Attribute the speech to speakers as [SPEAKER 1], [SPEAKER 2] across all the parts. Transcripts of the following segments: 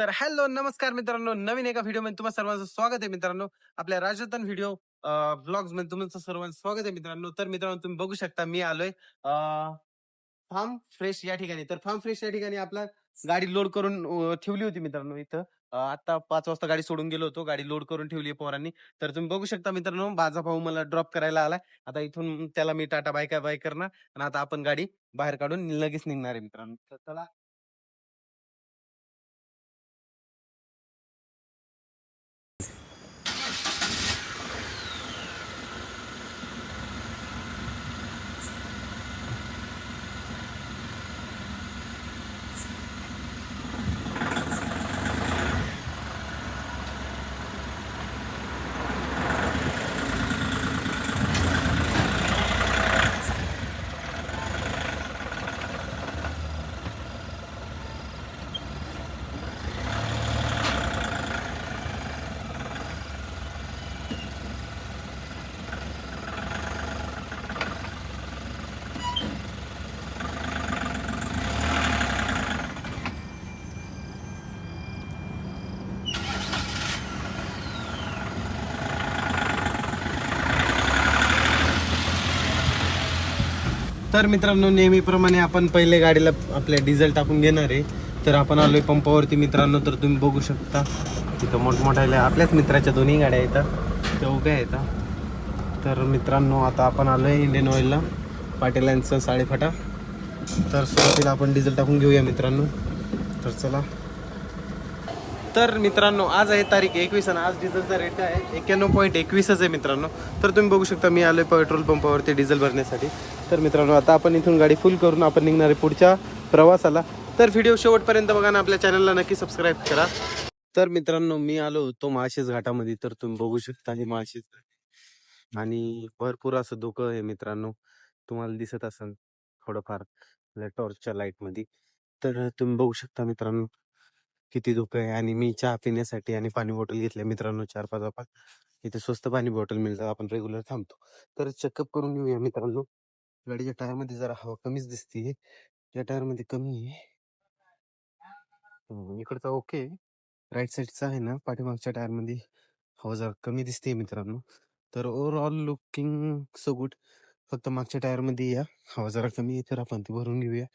[SPEAKER 1] तर हॅलो नमस्कार मित्रांनो. नवीन एका व्हिडिओमध्ये तुम्हाला सर्वांचं स्वागत आहे मित्रांनो. आपल्या राजस्थान व्हिडिओ ब्लॉग्समध्ये तुमचं सर्वांचं स्वागत आहे मित्रांनो. तर मित्रांनो तुम्ही बघू शकता मी आलोय. फार्म फ्रेश या ठिकाणी. तर फार्म फ्रेश या ठिकाणी आपला गाडी लोड करून ठेवली होती मित्रांनो इथं. आता पाच वाजता गाडी सोडून गेलो होतो. गाडी लोड करून ठेवली आहे पोरांनी. तर तुम्ही बघू शकता मित्रांनो माझा भाऊ मला ड्रॉप करायला आलाय. आता इथून त्याला मी टाटा बाय काय बाय करणार. आणि आता आपण गाडी बाहेर काढून लगेच निघणार आहे मित्रांनो. तर चला तर मित्रांनो नेहमीप्रमाणे आपण पहिले गाडीला आपल्या डिझेल टाकून घेणार आहे. तर आपण आलोय पंपावरती मित्रांनो तर तुम्ही बघू शकता. तिथं मोठमोठ्या आपल्याच मित्राच्या दोन्ही गाड्या येतात त्या उभ्या येतात तर मित्रांनो आता आपण आलोय इंडियन ऑइलला पाटील यांचं साडेफाटा. तर सुरुवातीला आपण डिझेल टाकून घेऊया मित्रांनो. तर चला. तर मित्रांनो आज आहे तारीख एकवीस आणि आज डिझेलचा रेट आहे एक्क्याण्णव पॉईंट एकवीसच आहे मित्रांनो. तर तुम्ही बघू शकता मी आलोय पेट्रोल पंपावरती डिझेल भरण्यासाठी. तर मित्रांनो आता आपण इथून गाडी फुल करून आपण निघणार आहे पुढच्या प्रवासाला. तर व्हिडिओ शेवटपर्यंत बघा ना आपल्या चॅनलला नक्की सबस्क्राईब करा. तर मित्रांनो मी आलो होतो माळशेज घाटामध्ये तर तुम्ही बघू शकता हे माळशेज घाट आणि भरपूर असं धोकं आहे मित्रांनो. तुम्हाला दिसत असेल थोडंफार टॉर्चच्या लाईटमध्ये तर तुम्ही बघू शकता मित्रांनो किती धोकं आहे. आणि मी चहा पिण्यासाठी आणि पाणी बॉटल घेतल्या मित्रांनो चार पाच आपण इथे स्वस्त पाणी बॉटल मिळतं आपण रेग्युलर थांबतो. तर चेकअप करून घेऊया मित्रांनो. गाडीच्या टायरमध्ये जरा हवा कमीच दिसते या टायरमध्ये कमी आहे. इकडचा ओके राईट साईडचा आहे ना पाठीमागच्या टायरमध्ये हवा जरा कमी दिसते मित्रांनो. तर ओव्हरऑल लुकिंग सो गुड. फक्त मागच्या टायरमध्ये या. हवा जरा कमी आहे तर आपण ती भरून घेऊया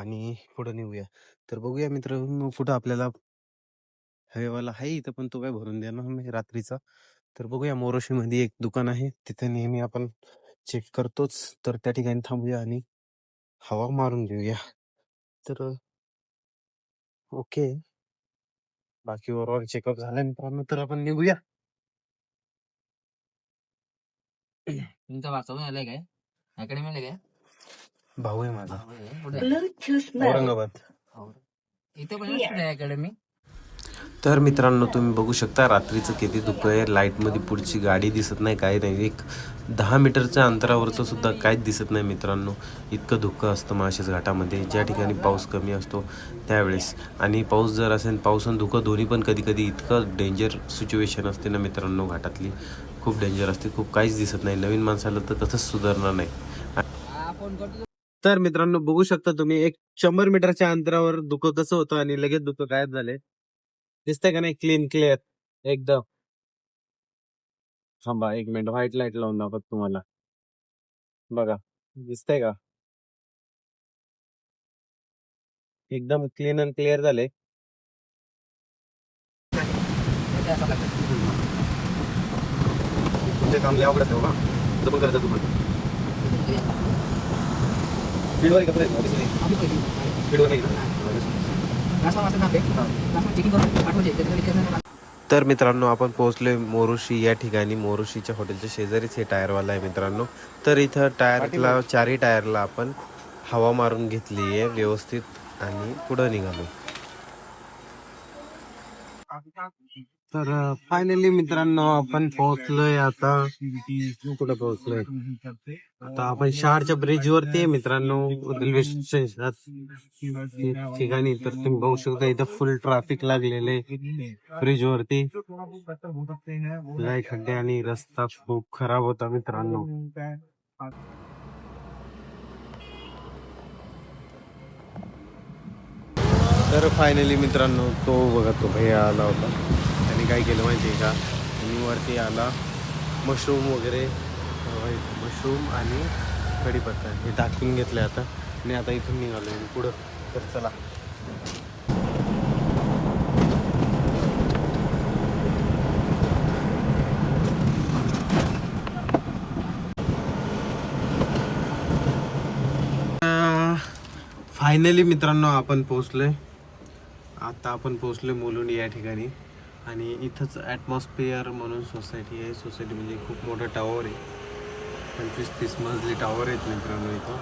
[SPEAKER 1] आणि पुढे नेऊया. तर बघूया मित्रांनो पुढं आपल्याला हवेवाला आहे इथं पण तो काय भरून देणार नाही रात्रीचा. तर बघूया मोरोशी मध्ये एक दुकान आहे. तिथे नेहमी आपण चेक करतोच. तर त्या ठिकाणी थांबूया आणि हवा मारून घेऊया. तर ओके. बाकी ओव्हरऑल चेकअप झाल्या मित्रांनो तर आपण निघूया.
[SPEAKER 2] तुमचा वाचवून आलाय काय? अकॅडमी आलाय काय?
[SPEAKER 1] भाऊ आहे माझा. औरंगाबाद.
[SPEAKER 2] इथे पण अकॅडमी?
[SPEAKER 1] तर मित्रांनो तुम्ही बघू शकता रात्रीचं किती धुकं आहे. लाईटमध्ये पुढची गाडी दिसत नाही काही नाही. एक दहा मीटरच्या अंतरावरचं सुद्धा काहीच दिसत नाही मित्रांनो. इतकं धुकं असतं माशेस घाटामध्ये. ज्या ठिकाणी पाऊस कमी असतो त्यावेळेस. आणि पाऊस जर असेल पाऊस आणि धुकं दोन्ही पण कधी कधी इतकं डेंजर सिच्युएशन असते ना मित्रांनो घाटातली. खूप डेंजर असते. खूप काहीच दिसत नाही. नवीन माणसाला तर कसंच सुधारणार नाही. तर मित्रांनो बघू शकता तुम्ही एक शंभर मीटरच्या अंतरावर धुकं कसं होतं आणि लगेच धुकं गायब झाले. दिसतंय का नाही क्लीन क्लिअर एकदम. थांबा एक मिनिट व्हाईट लाइट लावून दाखवत तुम्हाला. बघा दिसतंय का? एकदम क्लीन अँड क्लिअर झाले तुमचे काम लय अवघड असतं का पण करायचं तुम्हाला. फील्डवर कपडे फील्डवर नाही तर मित्रांनो आपण पोहोचलोय मोरुशी. या ठिकाणी मोरुशीच्या हॉटेलच्या शेजारीच हे टायरवाला आहे मित्रांनो. तर इथं टायरला चारही टायरला आपण हवा मारून घेतली आहे व्यवस्थित आणि पुढं निघालो तर फायनली मित्रांनो आपण पोहोचलोय आता. कुठं पोहोचलोय? आता आपण शहरच्या ब्रिज वरती आहे मित्रांनो रेल्वे स्टेशन ठिकाणी. तर तुम्ही बघू शकता इथं फुल ट्रॅफिक लागलेले ब्रिज वरती. लय खड्डे आणि रस्ता खूप खराब होता मित्रांनो. तर फायनली मित्रांनो तो बघा तो भैया आला होता. त्याने काय केलं माहिती आहे का? त्यांनी वरती आला मशरूम वगैरे मशरूम आणि कढीपत्ता हे टाकून घेतले आता. आणि आता इथून निघालो आहे. पुढं तर चला. फायनली मित्रांनो आपण पोचलोय आता आपण पोहोचलो मुलुंड या ठिकाणी. आणि इथंच ॲटमॉस्फिअर म्हणून सोसायटी आहे. सोसायटी म्हणजे खूप मोठं टावर आहे. पंचवीस तीस मजली टावर आहेत मित्रांनो इथं.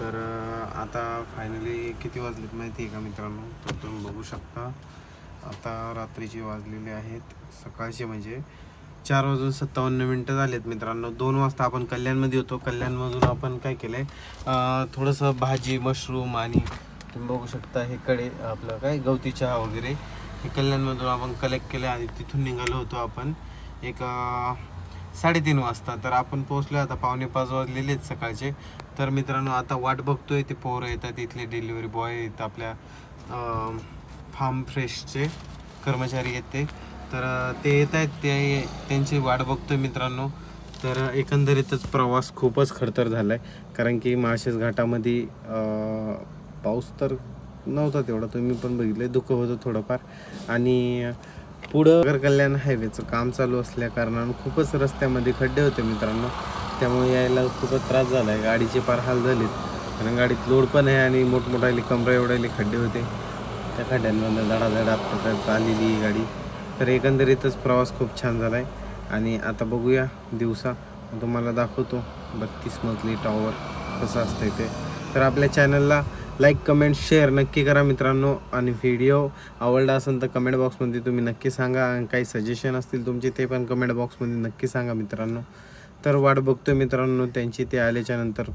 [SPEAKER 1] तर आता फायनली किती वाजलेत माहिती आहे का मित्रांनो? तर तुम्ही बघू शकता. आता रात्रीचे वाजलेले आहेत. सकाळचे म्हणजे चार वाजून सत्तावन्न मिनटं झालेत मित्रांनो. दोन वाजता आपण कल्याणमध्ये होतो. कल्याणमधून आपण काय केलं आहे थोडंसं भाजी मशरूम आणि तुम्ही बघू शकता हे कडे आपलं काय गवती चहा वगैरे. हे कल्याणमधून आपण कलेक्ट केलं आणि तिथून निघालो होतो आपण. एक साडेतीन वाजता. तर आपण पोहोचलो आता पावणे पाच वाजलेले आहेत सकाळचे. तर मित्रांनो आता वाट बघतोय ते पोरं येतात इथले डिलिव्हरी बॉय आहेत आपल्या फार्म फ्रेशचे कर्मचारी आहेत ते. तर ते येत आहेत ते त्यांची वाट बघतोय मित्रांनो. तर एकंदरीतच प्रवास खूपच खडतर झाला आहे कारण की माळशेज घाटामध्ये पाऊस तर नव्हता तेवढा तुम्ही पण बघितलं धुकं होतं थोडंफार. आणि पुढं नगर कल्याण हायवेचं काम चालू असल्या कारणानं खूपच रस्त्यामध्ये खड्डे होते मित्रांनो. त्यामुळे यायला खूपच त्रास झाला आहे गाडीचे पार हाल झालेत. कारण गाडीत लोड पण आहे आणि मोठमोठाले कमरा एवढाले खड्डे होते. त्या खड्ड्यांमधनं धडाधड आलेली ही गाडी. तर एकंदरीतच प्रवास खूप छान झाला आहे आणि आता बघूया दिवसा. तुम्हाला दाखवतो. बत्तीस मजली टॉवर कसं असतं ते. तर आपल्या चॅनलला लाईक कमेंट शेअर नक्की करा मित्रांनो. आणि व्हिडिओ आवडला असेल तर कमेंट बॉक्समध्ये तुम्ही नक्की सांगा. आणि काही सजेशन असतील तुमचे ते पण कमेंट बॉक्समध्ये नक्की सांगा मित्रांनो. तर वाट बघतोय मित्रांनो. त्यांची ते आल्याच्यानंतर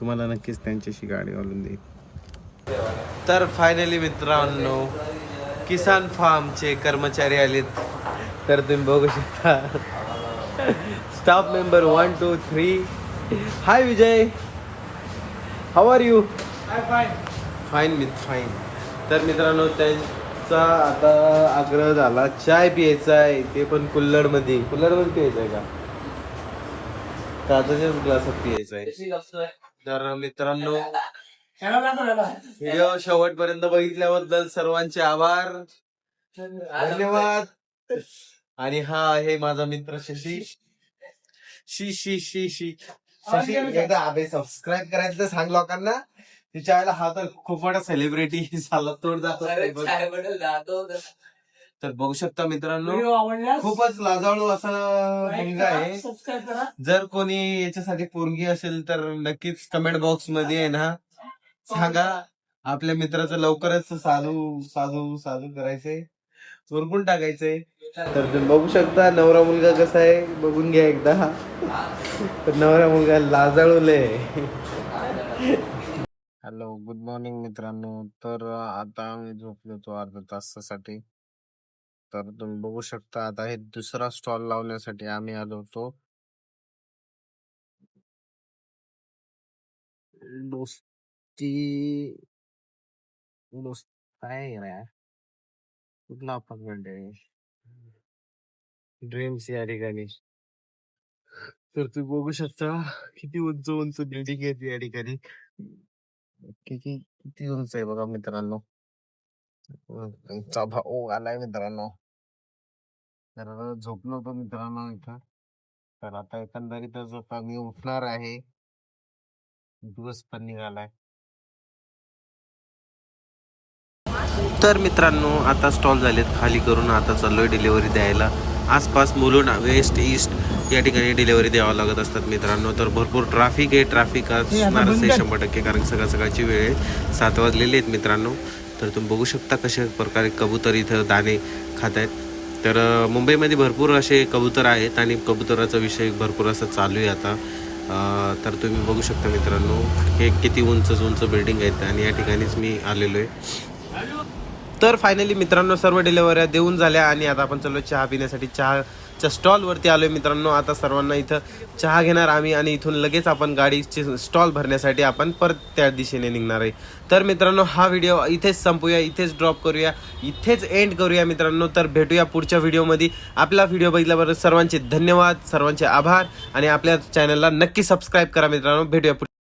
[SPEAKER 1] तुम्हाला नक्कीच त्यांच्याशी गाडी घालून देईल तर फायनली मित्रांनो किसान फार्मचे कर्मचारी आलेत. तर तुम्ही बघू शकता. Staff member one two three hi Vijay how are you fine मित फाईन तर मित्रांनो त्यांचा आता आग्रह झाला. चाय प्यायचा आहे. ते पण कुल्लडमध्ये. कुल्लडमध्ये प्यायचं आहे का? काचाच्याच ग्लासात प्यायचं आहे. तर मित्रांनो व्हिडिओ शेवटपर्यंत बघितल्याबद्दल सर्वांचे आभार. धन्यवाद. आणि हा आहे माझा मित्र शशी. शी शी शी शी शशी एकदा अबे सबस्क्राईब करायचं तर सांग लोकांना. तिच्या आईला हा तर खूप मोठा सेलिब्रिटी झाला तोड जातो तर बघू शकता मित्रांनो खूपच लाजाळू असा मुलगा आहे. जर कोणी याच्यासाठी पोरगी असेल तर नक्कीच कमेंट बॉक्समध्ये आहे ना सांगा. आपल्या मित्राचं लवकरच साधू साधू साधू करायचंय. चोरपून टाकायचंय. तर तुम्ही बघू शकता नवरा मुलगा कसा आहे बघून घ्या एकदा. नवरा मुलगा लाजाळूले हॅलो गुड मॉर्निंग मित्रांनो. तर आता आम्ही झोपलो होतो अर्धा तासासाठी. तर तुम्ही बघू शकता आता हे दुसरा स्टॉल लावण्यासाठी आम्ही आलो होतो. दोस्ती दोस्त काय कुठला अपार्टमेंट आहे? ड्रीम्स या ठिकाणी. तर तुम्ही बघू शकता किती उंच उंच बिल्डिंग आहे या ठिकाणी. किती किती उंच आहे बघा मित्रांनो तुमचा भाऊ आलाय मित्रांनो तर झोपलो होतो मित्रांनो इथं तर आता एकंदरीतच आता मी उठणार आहे दिवस पण निघालाय तर मित्रांनो आता स्टॉल झालेत. खाली करून आता चाललोय डिलिव्हरी द्यायला. आसपास मुलुंड वेस्ट ईस्ट या ठिकाणी डिलिव्हरी द्यावं लागत असतात मित्रांनो. तर भरपूर ट्रॅफिक आहे. ट्रॅफिक असणारच आहे. शंभर टक्के कारण सकाळ सकाळची वेळ आहे. सात वाजलेले आहेत मित्रांनो. तर तुम्ही बघू शकता कशा प्रकारे कबूतर इथं दाणे खात आहेत तर मुंबईमध्ये भरपूर असे कबूतर आहेत आणि कबुतराचा विषय भरपूर असा चालू आहे आता. तर तुम्ही बघू शकता मित्रांनो हे किती उंच उंच बिल्डिंग आहेत आणि या ठिकाणीच मी आलेलो आहे. तर फायनली मित्रांनो सर्व डिलेवऱ्या देऊन झाल्या आणि आता आपण चाललो चहा पिण्यासाठी. चहा च्या स्टॉलवरती आलोय मित्रांनो. आता सर्वांना इथं चहा घेणार आम्ही आणि इथून लगेच आपण गाडीचे स्टॉल भरण्यासाठी आपण परत त्या दिशेने निघणार आहे. तर मित्रांनो हा व्हिडिओ इथेच संपूया इथेच ड्रॉप करूया इथेच एंड करूया मित्रांनो. तर भेटूया पुढच्या व्हिडिओमध्ये. आपला व्हिडिओ बघितल्याबरोबर सर्वांचे धन्यवाद सर्वांचे आभार आणि आपल्या चॅनलला नक्की सबस्क्राईब करा मित्रांनो. भेटूया